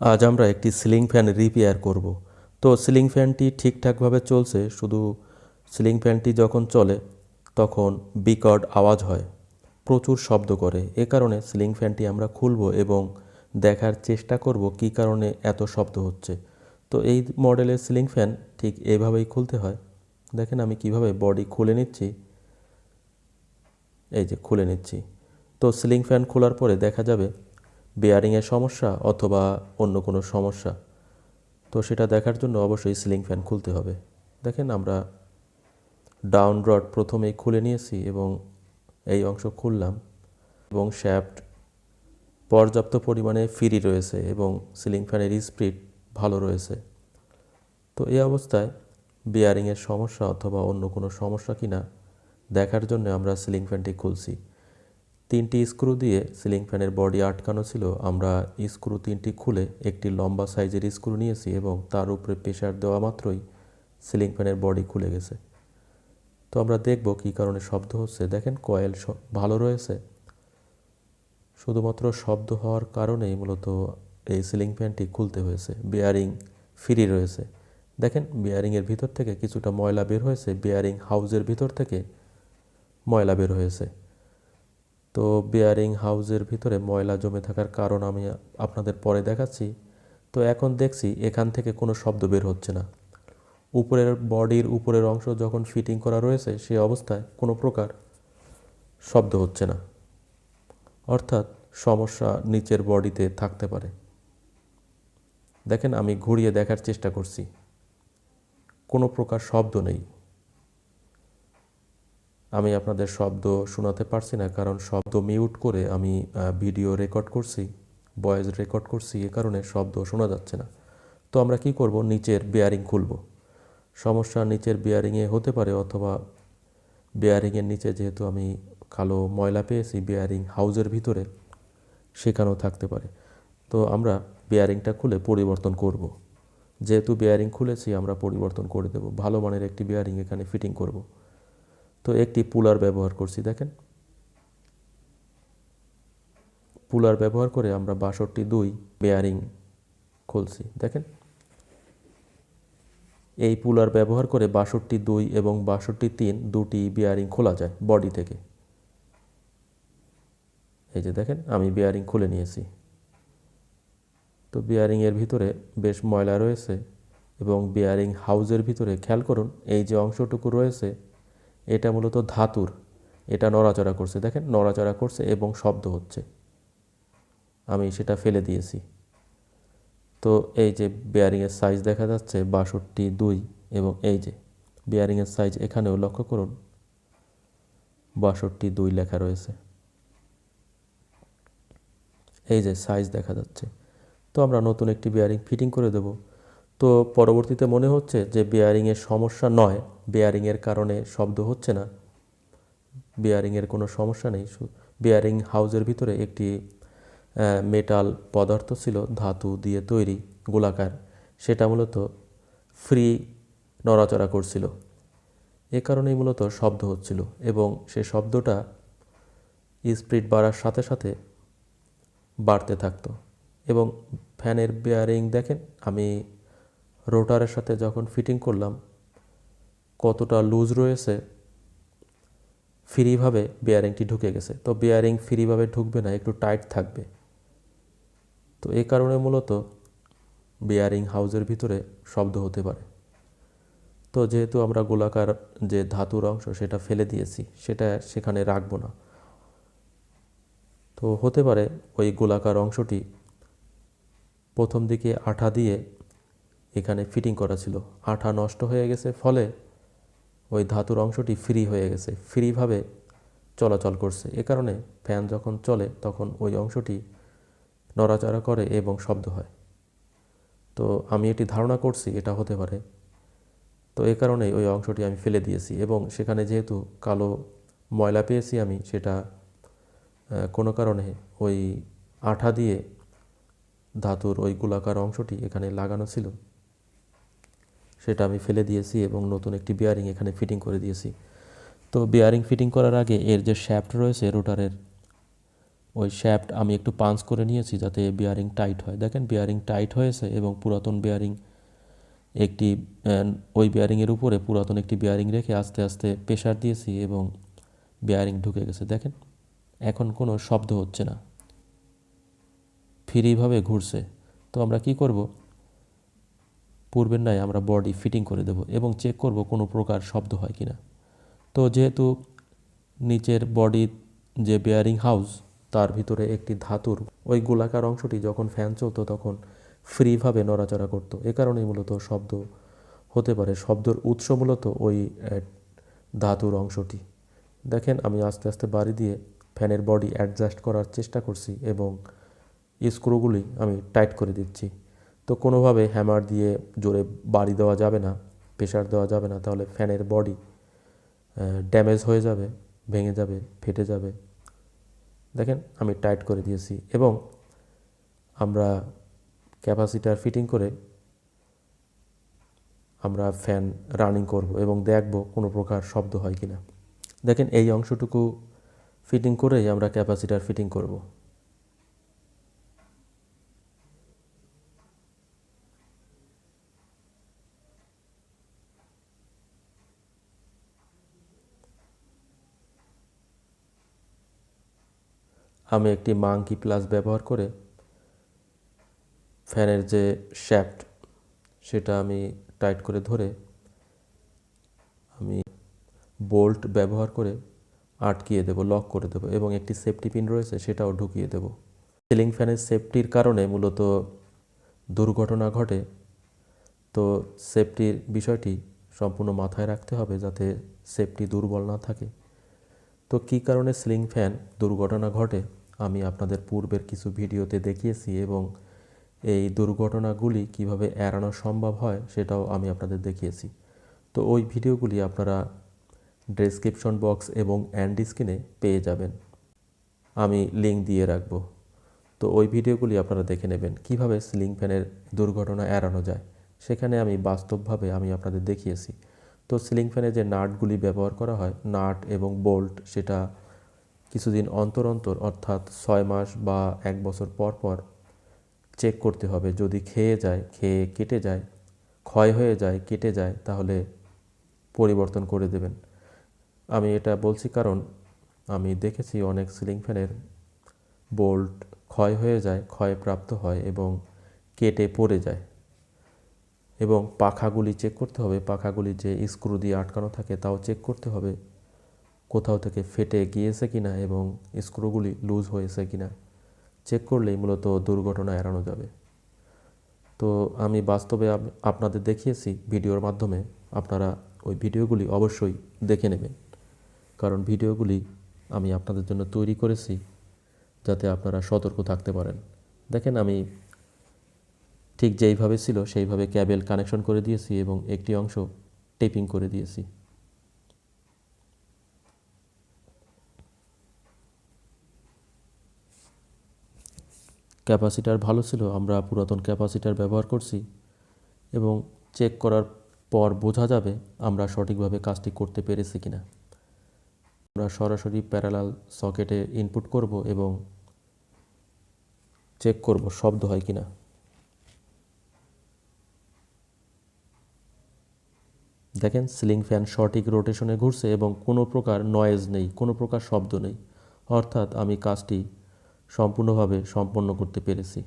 আজ আমরা একটি সিলিং ফ্যান রিপেয়ার করব। তো সিলিং ফ্যানটি ঠিকঠাকভাবে চলছে, শুধু সিলিং ফ্যানটি যখন চলে, তখন বিকট আওয়াজ হয়, প্রচুর শব্দ করে। এ কারণে সিলিং ফ্যানটি আমরা খুলব এবং দেখার চেষ্টা করব কী কারণে এত শব্দ হচ্ছে। তো এই মডেলের সিলিং ফ্যান ঠিক এভাবেই খুলতে হয়। দেখেন আমি কীভাবে বডি খুলে নিচ্ছি। এই যে খুলে নিচ্ছি। তো সিলিং ফ্যান খোলার পরে দেখা যাবে বেয়ারিংয়ের সমস্যা অথবা অন্য কোনো সমস্যা। তো সেটা দেখার জন্য অবশ্যই সিলিং ফ্যান খুলতে হবে। দেখেন আমরা ডাউন রড প্রথমেই খুলে নিয়েছি এবং এই অংশ খুললাম এবং শ্যাফট পর্যাপ্ত পরিমাণে ফ্রি রয়েছে এবং সিলিং ফ্যানের স্পিড ভালো রয়েছে। তো এই অবস্থায় বিয়ারিংয়ের সমস্যা অথবা অন্য কোনো সমস্যা কিনা দেখার জন্য আমরা সিলিং ফ্যানটি খুলছি। তিনটি স্ক্রু দিয়ে সিলিং ফ্যানের বডি আটকানো ছিল। আমরা স্ক্রু তিনটি খুলে একটি লম্বা সাইজের স্ক্রু নিয়েছি এবং তার উপরে প্রেশার দেওয়া মাত্রই সিলিং ফ্যানের বডি খুলে গেছে। তো আমরা দেখব কী কারণে শব্দ হচ্ছে। দেখেন, কয়েল ভালো রয়েছে। শুধুমাত্র শব্দ হওয়ার কারণেই মূলত এই সিলিং ফ্যানটি খুলতে হয়েছে। বেয়ারিং ফ্রি রয়েছে। দেখেন, বেয়ারিংয়ের ভিতর থেকে কিছুটা ময়লা বের হয়েছে। বেয়ারিং হাউজের ভিতর থেকে ময়লা বের হয়েছে। তো বেয়ারিং হাউজের ভিতরে ময়লা জমে থাকার কারণ আমি আপনাদের পরে দেখাচ্ছি। তো এখন দেখছি এখান থেকে কোনো শব্দ বের হচ্ছে না। উপরের বডির উপরের অংশ যখন ফিটিং করা রয়েছে সেই অবস্থায় কোনো প্রকার শব্দ হচ্ছে না। অর্থাৎ সমস্যা নিচের বডিতে থাকতে পারে। দেখেন আমি ঘুরিয়ে দেখার চেষ্টা করছি। কোনো প্রকার শব্দ নেই। আমি আপনাদের শব্দ শোনাতে পারছি না, কারণ শব্দ মিউট করে আমি ভিডিও রেকর্ড করছি ভয়েস রেকর্ড করছি, এ কারণে শব্দ শোনা যাচ্ছে না। তো আমরা কি করব? নিচের বেয়ারিং খুলব। সমস্যা নিচের বেয়ারিংয়ে হতে পারে অথবা বেয়ারিংয়ের নিচে যেহেতু আমি কালো ময়লা পেয়েছি বেয়ারিং হাউজের ভিতরে, সেখানেও থাকতে পারে। তো আমরা বেয়ারিংটা খুলে পরিবর্তন করব। যেহেতু বেয়ারিং খুলেছি, আমরা পরিবর্তন করে দেব। ভালো মানের একটি বেয়ারিং এখানে ফিটিং করব। তো একটি পুলার ব্যবহার করছি, দেখেন। পুলার ব্যবহার করে আমরা বাষট্টি দুই বেয়ারিং খুলছি, দেখেন। এই পুলার ব্যবহার করে বাষট্টি দুই এবং বাষট্টি তিন দুটি বিয়ারিং খোলা যায় বডি থেকে। এই যে দেখেন, আমি বিয়ারিং খুলে নিয়েছি। তো বিয়ারিংয়ের ভিতরে বেশ ময়লা রয়েছে এবং বিয়ারিং হাউজের ভিতরে, খেয়াল করুন, এই যে অংশটুকু রয়েছে এটা মূলত ধাতুর, এটা নড়াচড়া করছে। দেখেন, নড়াচড়া করছে এবং শব্দ হচ্ছে। আমি সেটা ফেলে দিয়েছি। তো এই যে বেয়ারিংয়ের সাইজ দেখা যাচ্ছে বাষট্টি দুই এবং এই যে বেয়ারিংয়ের সাইজ এখানেও লক্ষ্য করুন, বাষট্টি দুই লেখা রয়েছে। এই যে সাইজ দেখা যাচ্ছে। তো আমরা নতুন একটি বেয়ারিং ফিটিং করে দেব। তো পরবর্তীতে মনে হচ্ছে যে বেয়ারিংয়ের সমস্যা নয় বেয়ারিংয়ের কারণে শব্দ হচ্ছে না। বেয়ারিংয়ের কোনো সমস্যা নেই বেয়ারিং হাউজের ভিতরে একটি মেটাল পদার্থ ছিল, ধাতু দিয়ে তৈরি, গোলাকার। সেটা মূলত ফ্রি নড়াচড়া করছিল। এ কারণেই মূলত শব্দ হচ্ছিল এবং সে শব্দটা স্পিড বাড়ার সাথে সাথে বাড়তে থাকতো। এবং ফ্যানের বেয়ারিং দেখেন, আমি রোটারের সাথে যখন ফিটিং করলাম, কতটা লুজ রয়েছে, ফ্রিভাবে বেয়ারিংটি ঢুকে গেছে। তো বেয়ারিং ফ্রিভাবে ঢুকবে না, একটু টাইট থাকবে। তো এই কারণে মূলত বেয়ারিং হাউজের ভিতরে শব্দ হতে পারে। তো যেহেতু আমরা গোলাকার যে ধাতুর অংশ, সেটা ফেলে দিয়েছি, সেটা সেখানে রাখব না। তো হতে পারে ওই গোলাকার অংশটি প্রথম দিকে আঠা দিয়ে এখানে ফিটিং করা ছিল। আঠা নষ্ট হয়ে গেছে, ফলে ওই ধাতুর অংশটি ফ্রি হয়ে গেছে। ফ্রিভাবে চলাচল করছে। এ কারণে ফ্যান যখন চলে, তখন ওই অংশটি নড়াচড়া করে এবং শব্দ হয়। তো আমি এটি ধারণা করছি, এটা হতে পারে। তো এ কারণেই ওই অংশটি আমি ফেলে দিয়েছি এবং সেখানে যেহেতু কালো ময়লা পেয়েছি আমি, সেটা কোনো কারণে ওই আঠা দিয়ে ধাতুর ওই গোলাকার অংশটি এখানে লাগানো ছিল। সেটা আমি ফেলে দিয়েছি এবং নতুন একটি বিয়ারিং এখানে ফিটিং করে দিয়েছি। তো বিয়ারিং ফিটিং করার আগে এর যে শ্যাফট রয়েছে রোটারের ওই শ্যাফট আমি একটু পাঞ্চ করে নিয়েছি যাতে বিয়ারিং টাইট হয়। দেখেন বিয়ারিং টাইট হয়েছে এবং পুরাতন বিয়ারিং একটি ওই বিয়ারিংয়ের উপরে পুরাতন একটি বিয়ারিং রেখে আস্তে আস্তে প্রেশার দিয়েছি এবং বিয়ারিং ঢুকে গেছে। দেখেন, এখন কোনো শব্দ হচ্ছে না। ফ্রিভাবে ঘুরছে। তো আমরা কি করব? পূর্বের ন্যায় আমরা বডি ফিটিং করে দেব এবং চেক করব কোনো প্রকার শব্দ হয় কিনা। তো যেহেতু নিচের বডি যে বেয়ারিং হাউস তার ভিতরে একটি ধাতুর ওই গোলাকার অংশটি যখন ফ্যান চলতো তখন ফ্রিভাবে নড়াচড়া করতো। এ কারণেই মূলত শব্দ হতে পারে। শব্দর উৎস মূলত ওই ধাতুর অংশটি। দেখেন, আমি আস্তে আস্তে বাড়ি দিয়ে ফ্যানের বডি অ্যাডজাস্ট করার চেষ্টা করছি এবং স্ক্রুগুলি আমি টাইট করে দিচ্ছি। তো কোনোভাবে হ্যামার দিয়ে জোরে বাড়ি দেওয়া যাবে না প্রেশার দেওয়া যাবে না, তাহলে ফ্যানের বডি ড্যামেজ হয়ে যাবে, ভেঙে যাবে, ফেটে যাবে। দেখেন, আমি টাইট করে দিয়েছি এবং আমরা ক্যাপাসিটার ফিটিং করে আমরা ফ্যান রানিং করব এবং দেখব কোনো প্রকার শব্দ হয় কি না দেখেন, এই অংশটুকু ফিটিং করেই আমরা ক্যাপাসিটার ফিটিং করব। আমি একটি মাঙ্কি প্লাস ব্যবহার করে ফ্যানের যে শ্যাফট সেটা আমি টাইট করে ধরে আমি বোল্ট ব্যবহার করে আটকিয়ে দেব লক করে দেব এবং একটি সেফটি পিন রয়েছে সেটাও ঢুকিয়ে দেব। সিলিং ফ্যানের সেফটির কারণে মূলত দুর্ঘটনা ঘটে। তো সেফটির বিষয়টি সম্পূর্ণ মাথায় রাখতে হবে যাতে সেফটি দুর্বল না থাকে। তো কী কারণে সিলিং ফ্যান দুর্ঘটনা ঘটে? আমি আপনাদের পূর্বের কিছু ভিডিওতে দেখিয়েছি এবং এই দুর্ঘটনাগুলি কীভাবে এড়ানো সম্ভব হয় সেটাও আমি আপনাদের দেখিয়েছি। তো ওই ভিডিওগুলি আপনারা ডেসক্রিপশন বক্স এবং অ্যান্ড স্ক্রিনে পেয়ে যাবেন। আমি লিঙ্ক দিয়ে রাখব। তো ওই ভিডিওগুলি আপনারা দেখে নেবেন, কীভাবে সিলিং ফ্যানের দুর্ঘটনা এড়ানো যায়। সেখানে আমি বাস্তবভাবে আমি আপনাদের দেখিয়েছি। তো সিলিং ফ্যানে যে নাটগুলি ব্যবহার করা হয়, নাট এবং বোল্ট, সেটা কিছুদিন অন্তর অন্তর, অর্থাৎ ছয় মাস বা এক বছর পর পর চেক করতে হবে। যদি খেয়ে যায়, খেয়ে কেটে যায়, ক্ষয় হয়ে যায়, কেটে যায়, তাহলে পরিবর্তন করে দেবেন। আমি এটা বলছি কারণ আমি দেখেছি অনেক সিলিং ফ্যানের বোল্ট ক্ষয় হয়ে যায়, ক্ষয়প্রাপ্ত হয় এবং কেটে পড়ে যায়। এবং পাখাগুলি চেক করতে হবে। পাখাগুলি যে স্ক্রু দিয়ে আটকানো থাকে, তাও চেক করতে হবে। কোথাও থেকে ফেটে গিয়েছে কিনা এবং স্ক্রুগুলি লুজ হয়েছে কিনা চেক করলেই মূলত দুর্ঘটনা এড়ানো যাবে। তো আমি বাস্তবে আপনাদের দেখিয়েছি ভিডিওর মাধ্যমে, আপনারা ওই ভিডিওগুলি অবশ্যই দেখে নেবেন। কারণ ভিডিওগুলি আমি আপনাদের জন্য তৈরি করেছি যাতে আপনারা সতর্ক থাকতে পারেন। দেখেন আমি ঠিক যেইভাবে ছিল সেইভাবে ক্যাবেল কানেকশন করে দিয়েছি এবং একটি অংশ টেপিং করে দিয়েছি। ক্যাপাসিটার ভালো ছিল, আমরা পুরাতন ক্যাপাসিটার ব্যবহার করছি এবং চেক করার পর বোঝা যাবে আমরা সঠিকভাবে কাজটি করতে পেরেছি কিনা। আমরা সরাসরি প্যারালাল সকেটে ইনপুট করব এবং চেক করব শব্দ হয় কিনা। দেখেন, সিলিং ফ্যান সঠিক রোটেশনে ঘুরছে এবং কোনো প্রকার নয়েজ নেই, কোনো প্রকার শব্দ নেই। অর্থাৎ আমি কাজটি সম্পূর্ণভাবে সম্পন্ন করতে পেরেছি।